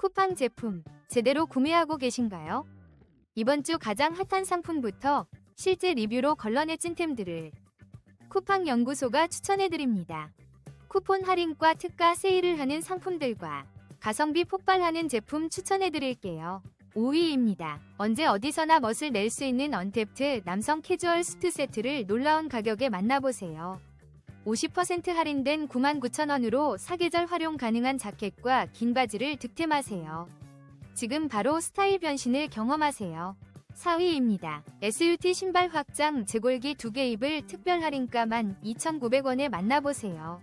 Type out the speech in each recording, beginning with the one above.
쿠팡 제품 제대로 구매하고 계신가요? 이번 주 가장 핫한 상품부터 실제 리뷰로 걸러내 찐템들을 쿠팡 연구소가 추천해드립니다. 쿠폰 할인과 특가 세일을 하는 상품들과 가성비 폭발하는 제품 추천해드릴게요. 5위입니다. 언제 어디서나 멋을 낼 수 있는 언탭트 남성 캐주얼 수트 세트를 놀라운 가격에 만나보세요. 50% 할인된 99,000원으로 사계절 활용 가능한 자켓과 긴 바지를 득템하세요. 지금 바로 스타일 변신을 경험하세요. 4위입니다. SUT 신발 확장 제골기 2개 입을 특별 할인가 12,900원에 만나보세요.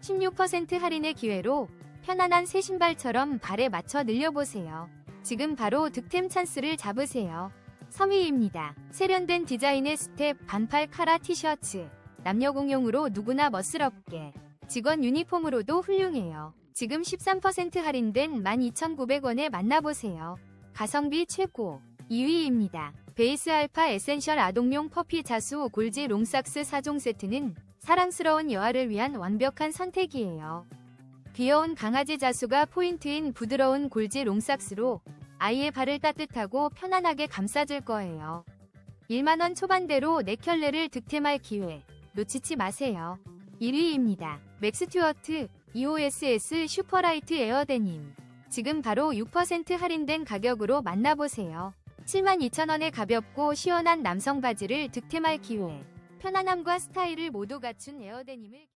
16% 할인의 기회로 편안한 새 신발처럼 발에 맞춰 늘려보세요. 지금 바로 득템 찬스를 잡으세요. 3위입니다. 세련된 디자인의 스텝 반팔 카라 티셔츠. 남녀 공용으로 누구나 멋스럽게. 직원 유니폼으로도 훌륭해요. 지금 13% 할인된 12,900원에 만나보세요. 가성비 최고. 2위입니다. 베이스 알파 에센셜 아동용 퍼피 자수 골지 롱삭스 4종 세트는 사랑스러운 여아를 위한 완벽한 선택이에요. 귀여운 강아지 자수가 포인트인 부드러운 골지 롱삭스로 아이의 발을 따뜻하고 편안하게 감싸줄 거예요. 1만원 초반대로 4켤레를 득템할 기회 놓치지 마세요. 1위입니다. 맥스튜어트 EOSS 슈퍼라이트 에어 데님. 지금 바로 6% 할인된 가격으로 만나보세요. 72,000원의 가볍고 시원한 남성 바지를 득템할 기회. 편안함과 스타일을 모두 갖춘 에어 데님을